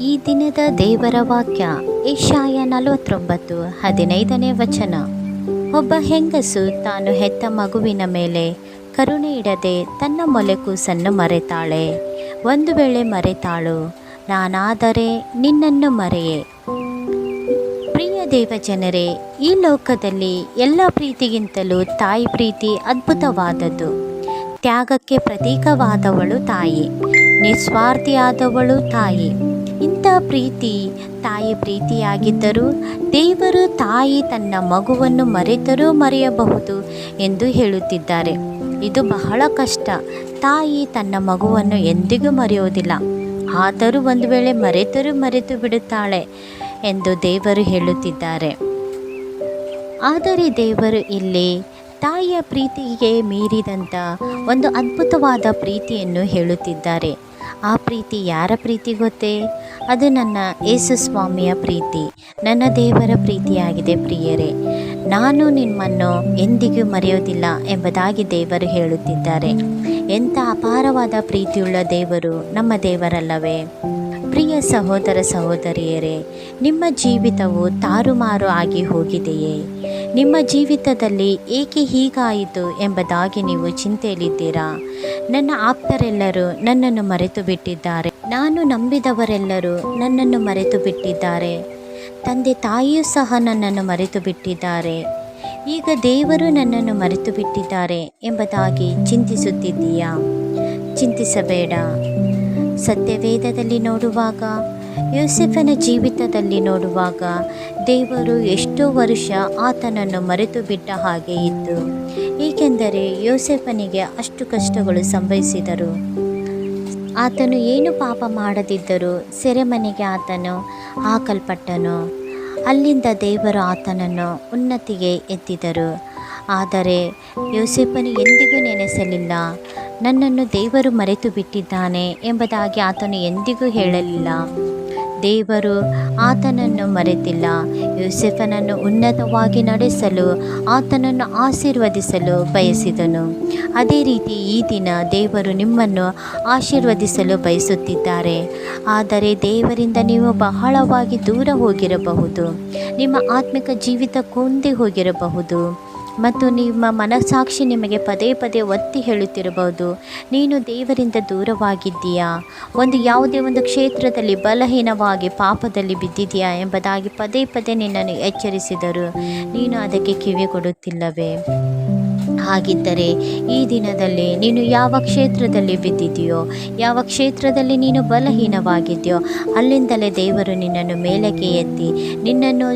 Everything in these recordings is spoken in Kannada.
ಈ ದಿನದ ದೇವರ ವಾಕ್ಯ, ಏಷಾಯ ನಲವತ್ತೊಂಬತ್ತು, ಹದಿನೈದನೇ ವಚನ. ಒಬ್ಬ ಹೆಂಗಸು ತಾನು ಹೆತ್ತ ಮಗುವಿನ ಮೇಲೆ ಕರುಣೆ ಇಡದೆ ತನ್ನ ಮೊಲೆಕೂಸನ್ನು ಮರೆತಾಳೆ. ಒಂದು ವೇಳೆ ಮರೆತಾಳು, ನಾನಾದರೆ ನಿನ್ನನ್ನು ಮರೆಯೆ. ಪ್ರಿಯ ದೇವಜನರೇ, ಈ ಲೋಕದಲ್ಲಿ ಎಲ್ಲ ಪ್ರೀತಿಗಿಂತಲೂ ತಾಯಿ ಪ್ರೀತಿ ಅದ್ಭುತವಾದದ್ದು. ತ್ಯಾಗಕ್ಕೆ ಪ್ರತೀಕವಾದವಳು ತಾಯಿ, ನಿಸ್ವಾರ್ಥಿಯಾದವಳು ತಾಯಿ. ಇಂಥ ಪ್ರೀತಿ, ತಾಯಿ ಪ್ರೀತಿಯಾಗಿದ್ದರೂ ದೇವರು ತಾಯಿ ತನ್ನ ಮಗುವನ್ನು ಮರೆತರೂ ಮರೆಯಬಹುದು ಎಂದು ಹೇಳುತ್ತಿದ್ದಾರೆ. ಇದು ಬಹಳ ಕಷ್ಟ. ತಾಯಿ ತನ್ನ ಮಗುವನ್ನು ಎಂದಿಗೂ ಮರೆಯೋದಿಲ್ಲ ಆದರೂ ಒಂದು ವೇಳೆ ಮರೆತರೂ ಮರೆತು ಬಿಡುತ್ತಾಳೆ ಎಂದು ದೇವರು ಹೇಳುತ್ತಿದ್ದಾರೆ. ಆದರೆ ದೇವರು ಇಲ್ಲಿ ತಾಯಿಯ ಪ್ರೀತಿಗೆ ಮೀರಿದಂಥ ಒಂದು ಅದ್ಭುತವಾದ ಪ್ರೀತಿಯನ್ನು ಹೇಳುತ್ತಿದ್ದಾರೆ. ಆ ಪ್ರೀತಿ ಯಾರ ಪ್ರೀತಿ ಗೊತ್ತೇ? ಅದು ನನ್ನ ಯೇಸು ಸ್ವಾಮಿಯ ಪ್ರೀತಿ. ನನ್ನ ದೇವರ ಪ್ರೀತಿಯಾಗಿದೆ ಪ್ರಿಯರೇ. ನಾನು ನಿಮ್ಮನ್ನು ಎಂದಿಗೂ ಮರೆಯೋದಿಲ್ಲ ಎಂಬುದಾಗಿ ದೇವರು ಹೇಳುತ್ತಿದ್ದಾರೆ. ಎಂಥ ಅಪಾರವಾದ ಪ್ರೀತಿಯುಳ್ಳ ದೇವರು ನಮ್ಮ ದೇವರಲ್ಲವೇ. ಪ್ರಿಯ ಸಹೋದರ ಸಹೋದರಿಯರೇ, ನಿಮ್ಮ ಜೀವಿತವು ತಾರುಮಾರು ಆಗಿ ಹೋಗಿದೆಯೇ? ನಿಮ್ಮ ಜೀವಿತದಲ್ಲಿ ಏಕೆ ಹೀಗಾಯಿತು ಎಂಬುದಾಗಿ ನೀವು ಚಿಂತೆಯಲ್ಲಿದ್ದೀರಾ? ನನ್ನ ಆಪ್ತರೆಲ್ಲರೂ ನನ್ನನ್ನು ಮರೆತು ಬಿಟ್ಟಿದ್ದಾರೆ ನಾನು ನಂಬಿದವರೆಲ್ಲರೂ ನನ್ನನ್ನು ಮರೆತು ಬಿಟ್ಟಿದ್ದಾರೆ ತಂದೆ ತಾಯಿಯೂ ಸಹ ನನ್ನನ್ನು ಮರೆತು ಬಿಟ್ಟಿದ್ದಾರೆ ಈಗ ದೇವರು ನನ್ನನ್ನು ಮರೆತು ಬಿಟ್ಟಿದ್ದಾರೆ ಎಂಬುದಾಗಿ ಚಿಂತಿಸುತ್ತಿದ್ದೀಯಾ? ಚಿಂತಿಸಬೇಡ. ಸತ್ಯವೇದದಲ್ಲಿ ನೋಡುವಾಗ, ಯೋಸೆಫನ ಜೀವಿತದಲ್ಲಿ ನೋಡುವಾಗ ದೇವರು ಎಷ್ಟೋ ವರ್ಷ ಆತನನ್ನು ಮರೆತು ಬಿಟ್ಟ ಹಾಗೆ ಇತ್ತು. ಏಕೆಂದರೆ ಯೋಸೆಫನಿಗೆ ಅಷ್ಟು ಕಷ್ಟಗಳು ಸಂಭವಿಸಿದರು. ಆತನು ಏನು ಪಾಪ ಮಾಡದಿದ್ದರೂ ಸೆರೆಮನೆಗೆ ಆತನು ಹಾಕಲ್ಪಟ್ಟನು. ಅಲ್ಲಿಂದ ದೇವರು ಆತನನ್ನು ಉನ್ನತಿಗೆ ಎತ್ತಿದರು. ಆದರೆ ಯೋಸೆಫನು ಎಂದಿಗೂ ನೆನೆಸಲಿಲ್ಲ. ನನ್ನನ್ನು ದೇವರು ಮರೆತು ಬಿಟ್ಟಿದ್ದಾನೆ ಎಂಬುದಾಗಿ ಆತನು ಎಂದಿಗೂ ಹೇಳಲಿಲ್ಲ. ದೇವರು ಆತನನ್ನು ಮರೆತಿಲ್ಲ. ಯೂಸೆಫನನ್ನು ಉನ್ನತವಾಗಿ ನಡೆಸಲು, ಆತನನ್ನು ಆಶೀರ್ವದಿಸಲು ಬಯಸಿದನು. ಅದೇ ರೀತಿ ಈ ದಿನ ದೇವರು ನಿಮ್ಮನ್ನು ಆಶೀರ್ವದಿಸಲು ಬಯಸುತ್ತಿದ್ದಾರೆ. ಆದರೆ ದೇವರಿಂದ ನೀವು ಬಹಳವಾಗಿ ದೂರ ಹೋಗಿರಬಹುದು. ನಿಮ್ಮ ಆತ್ಮಿಕ ಜೀವಿತ ಕೊಂದೇ ಹೋಗಿರಬಹುದು. ಮತ್ತು ನಿಮ್ಮ ಮನಸ್ಸಾಕ್ಷಿ ನಿಮಗೆ ಪದೇ ಪದೇ ಒತ್ತಿ ಹೇಳುತ್ತಿರಬಹುದು. ನೀನು ದೇವರಿಂದ ದೂರವಾಗಿದ್ದೀಯಾ? ಒಂದು ಯಾವುದೇ ಒಂದು ಕ್ಷೇತ್ರದಲ್ಲಿ ಬಲಹೀನವಾಗಿ ಪಾಪದಲ್ಲಿ ಬಿದ್ದಿದೆಯಾ ಎಂಬುದಾಗಿ ಪದೇ ಪದೇ ನಿನ್ನನ್ನು ಎಚ್ಚರಿಸಿದರು. ನೀನು ಅದಕ್ಕೆ ಕಿವಿ ಕೊಡುತ್ತಿಲ್ಲವೇ ಹಾಗಿದ್ದರೆ ಈ ದಿನದಲ್ಲಿ ನೀನು ಯಾವ ಕ್ಷೇತ್ರದಲ್ಲಿ ಬಿದ್ದಿದೆಯೋ ಯಾವ ಕ್ಷೇತ್ರದಲ್ಲಿ ನೀನು ಬಲಹೀನವಾಗಿದೆಯೋ ಅಲ್ಲಿಂದಲೇ ದೇವರು ನಿನ್ನನ್ನು ಮೇಲಕ್ಕೆ ಎತ್ತಿ ನಿನ್ನನ್ನು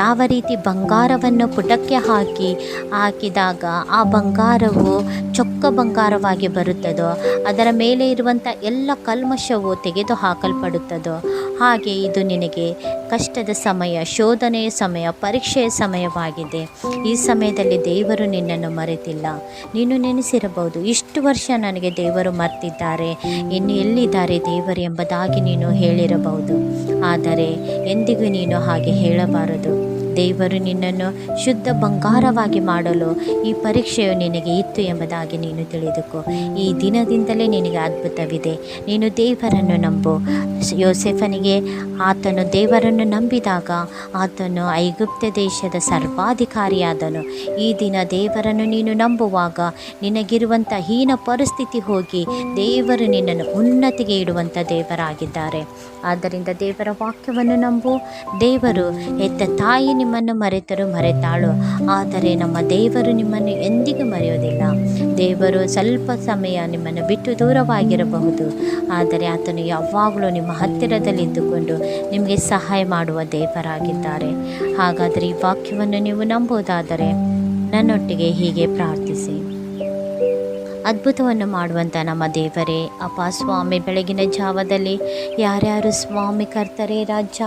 ಯಾವ ರೀತಿ ಬಂಗಾರವನ್ನು ಪುಟಕ್ಕೆ ಹಾಕಿ, ಹಾಕಿದಾಗ ಆ ಬಂಗಾರವು ಚೊಕ್ಕ ಬಂಗಾರವಾಗಿ ಬರುತ್ತದೋ, ಅದರ ಮೇಲೆ ಇರುವಂಥ ಎಲ್ಲ ಕಲ್ಮಶವು ತೆಗೆದು ಹಾಕಲ್ಪಡುತ್ತದೋ ಹಾಗೆ ಇದು ನಿನಗೆ ಕಷ್ಟದ ಸಮಯ, ಶೋಧನೆಯ ಸಮಯ, ಪರೀಕ್ಷೆಯ ಸಮಯವಾಗಿದೆ. ಈ ಸಮಯದಲ್ಲಿ ದೇವರು ನಿನ್ನನ್ನು ಮರೆತಿಲ್ಲ ನೀನು ನೆನೆಸಿರಬಹುದು. ಇಷ್ಟು ವರ್ಷ ನನಗೆ ದೇವರು ಮರ್ತಿದ್ದಾರೆ. ಇನ್ನು ಎಲ್ಲಿದ್ದಾರೆ ದೇವರು ಎಂಬುದಾಗಿ ನೀನು ಹೇಳಿರಬಹುದು. ಆದರೆ ಎಂದಿಗೂ ನೀನು ಹಾಗೆ ಹೇಳಬಾರದು. ದೇವರು ನಿನ್ನನ್ನು ಶುದ್ಧ ಬಂಗಾರವಾಗಿ ಮಾಡಲು ಈ ಪರೀಕ್ಷೆಯು ನಿನಗೆ ಇತ್ತು ಎಂಬುದಾಗಿ ನೀನು ತಿಳಿದುಕೋ. ಈ ದಿನದಿಂದಲೇ ನಿನಗೆ ಅದ್ಭುತವಿದೆ. ನೀನು ದೇವರನ್ನು ನಂಬು. ಯೋಸೆಫನಿಗೆ, ಆತನು ದೇವರನ್ನು ನಂಬಿದಾಗ ಆತನು ಐಗುಪ್ತ ದೇಶದ ಸರ್ವಾಧಿಕಾರಿಯಾದನು. ಈ ದಿನ ದೇವರನ್ನು ನೀನು ನಂಬುವಾಗ ನಿನಗಿರುವಂಥ ಹೀನ ಪರಿಸ್ಥಿತಿ ಹೋಗಿ ದೇವರು ನಿನ್ನನ್ನು ಉನ್ನತಿಗೆ ಇಡುವಂಥ ದೇವರಾಗಿದ್ದಾರೆ. ಆದ್ದರಿಂದ ದೇವರ ವಾಕ್ಯವನ್ನು ನಂಬು. ದೇವರು ಎತ್ತ ತಾಯಿ ನಿಮ್ಮನ್ನು ಮರೆತರು ಮರೆತಾಳು. ಆದರೆ ನಮ್ಮ ದೇವರು ನಿಮ್ಮನ್ನು ಎಂದಿಗೂ ಮರೆಯೋದಿಲ್ಲ ದೇವರು ಸ್ವಲ್ಪ ಸಮಯ ನಿಮ್ಮನ್ನು ಬಿಟ್ಟು ದೂರವಾಗಿರಬಹುದು. ಆದರೆ ಆತನು ಯಾವಾಗಲೂ ನಿಮ್ಮ ಹತ್ತಿರದಲ್ಲಿದ್ದುಕೊಂಡು ನಿಮಗೆ ಸಹಾಯ ಮಾಡುವ ದೇವರಾಗಿದ್ದಾರೆ. ಹಾಗಾದರೆ ಈ ವಾಕ್ಯವನ್ನು ನೀವು ನಂಬುವುದಾದರೆ ನನ್ನೊಟ್ಟಿಗೆ ಹೀಗೆ ಪ್ರಾರ್ಥಿಸಿ. ಅದ್ಭುತವನ್ನು ಮಾಡುವಂಥ ನಮ್ಮ ದೇವರೇ. ಅಪ್ಪ ಸ್ವಾಮಿ, ಬೆಳಗಿನ ಜಾವದಲ್ಲಿ ಯಾರ್ಯಾರು ಸ್ವಾಮಿ ಕರ್ತಾರೆ, ರಾಜ,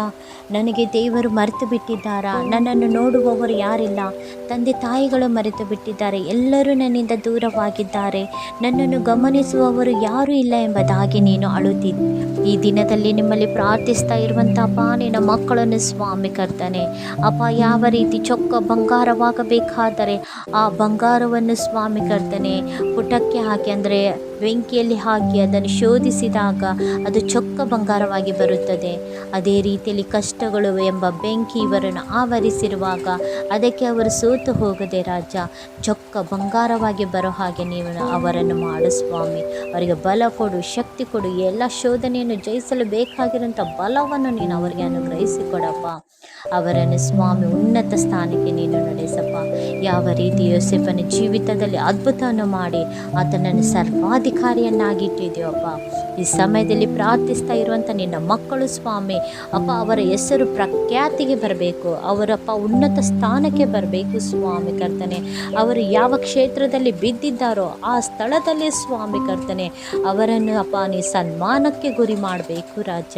ನನಗೆ ದೇವರು ಮರೆತು ಬಿಟ್ಟಿದ್ದಾರಾ? ನನ್ನನ್ನು ನೋಡುವವರು ಯಾರಿಲ್ಲ? ತಂದೆ ತಾಯಿಗಳು ಮರೆತು ಬಿಟ್ಟಿದ್ದಾರೆ. ಎಲ್ಲರೂ ನನ್ನಿಂದ ದೂರವಾಗಿದ್ದಾರೆ. ನನ್ನನ್ನು ಗಮನಿಸುವವರು ಯಾರೂ ಇಲ್ಲ ಎಂಬುದಾಗಿ ನೀನು ಅಳುತ್ತಿದ್ದ ಈ ದಿನದಲ್ಲಿ ನಿಮ್ಮಲ್ಲಿ ಪ್ರಾರ್ಥಿಸ್ತಾ ಇರುವಂಥ ಅಪ್ಪ, ನಿನ್ನ ಮಕ್ಕಳನ್ನು ಸ್ವಾಮಿ ಕರ್ತಾನೆ. ಅಪ್ಪ, ಯಾವ ರೀತಿ ಚೊಕ್ಕ ಬಂಗಾರವಾಗಬೇಕಾದರೆ ಆ ಬಂಗಾರವನ್ನು ಸ್ವಾಮಿ ಕರ್ತಾನೆ, ಪುಟಕ್ಕೆ ಹಾಕಿ ಅಂದರೆ ಬೆಂಕಿಯಲ್ಲಿ ಹಾಕಿ ಅದನ್ನು ಶೋಧಿಸಿದಾಗ ಅದು ಚೊಕ್ಕ ಬಂಗಾರವಾಗಿ ಬರುತ್ತದೆ. ಅದೇ ರೀತಿಯಲ್ಲಿ ಕಷ್ಟಗಳು ಎಂಬ ಬೆಂಕಿ ಇವರನ್ನು ಆವರಿಸಿರುವಾಗ ಅದಕ್ಕೆ ಅವರು ಸೋತು ಹೋಗದೆ, ರಾಜ, ಚೊಕ್ಕ ಬಂಗಾರವಾಗಿ ಬರೋ ಹಾಗೆ ನೀವು ಅವರನ್ನು ಮಾಡು ಸ್ವಾಮಿ. ಅವರಿಗೆ ಬಲ ಕೊಡು, ಶಕ್ತಿ ಕೊಡು ಎಲ್ಲ ಶೋಧನೆಯನ್ನು ಜಯಿಸಲು ಬೇಕಾಗಿರುವಂಥ ಬಲವನ್ನು ನೀನು ಅವರಿಗೆ ಅನುಗ್ರಹಿಸಿಕೊಡಪ್ಪ. ಅವರನ್ನು ಸ್ವಾಮಿ ಉನ್ನತ ಸ್ಥಾನಕ್ಕೆ ನೀನು ನಡೆಸಪ್ಪ. ಯಾವ ರೀತಿ ಯೋಸೆಫನ ಜೀವಿತದಲ್ಲಿ ಅದ್ಭುತವನ್ನು ಮಾಡಿ ಆತನನ್ನು ಸರ್ವಾಧಿಕಾರಿಯನ್ನಾಗಿಟ್ಟಿದೆಯಪ್ಪ ಈ ಸಮಯದಲ್ಲಿ ಪ್ರಾರ್ಥಿಸ್ತಾ ಇರುವಂಥ ನಿನ್ನ ಮಕ್ಕಳು ಸ್ವಾಮಿ, ಅಪ್ಪ ಅವರ ಹೆಸರು ಪ್ರಖ್ಯಾತಿಗೆ ಬರಬೇಕು ಅವರಪ್ಪ ಉನ್ನತ ಸ್ಥಾನಕ್ಕೆ ಬರಬೇಕು ಸ್ವಾಮಿ ಕರ್ತನೆ. ಅವರು ಯಾವ ಕ್ಷೇತ್ರದಲ್ಲಿ ಬಿದ್ದಿದ್ದಾರೋ ಆ ಸ್ಥಳದಲ್ಲಿ ಸ್ವಾಮಿ ಕರ್ತನೆ. ಅವರನ್ನು ಅಪ್ಪ ನೀ ಸನ್ಮಾನಕ್ಕೆ ಗುರಿ ಮಾಡಬೇಕು ರಾಜ.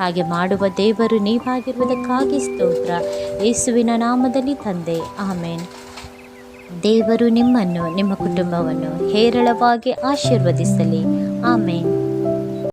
ಹಾಗೆ ಮಾಡುವ ದೇವರು ನೀವಾಗಿರುವುದಕ್ಕಾಗಿ ಸ್ತೋತ್ರ. ಯೇಸುವಿನ ನಾಮದಲ್ಲಿ ತಂದೆ. ಆಮೇನ್. ದೇವರು ನಿಮ್ಮನ್ನು ನಿಮ್ಮ ಕುಟುಂಬವನ್ನು ಹೇರಳವಾಗಿ ಆಶೀರ್ವದಿಸಲಿ. ಆಮೇನ್.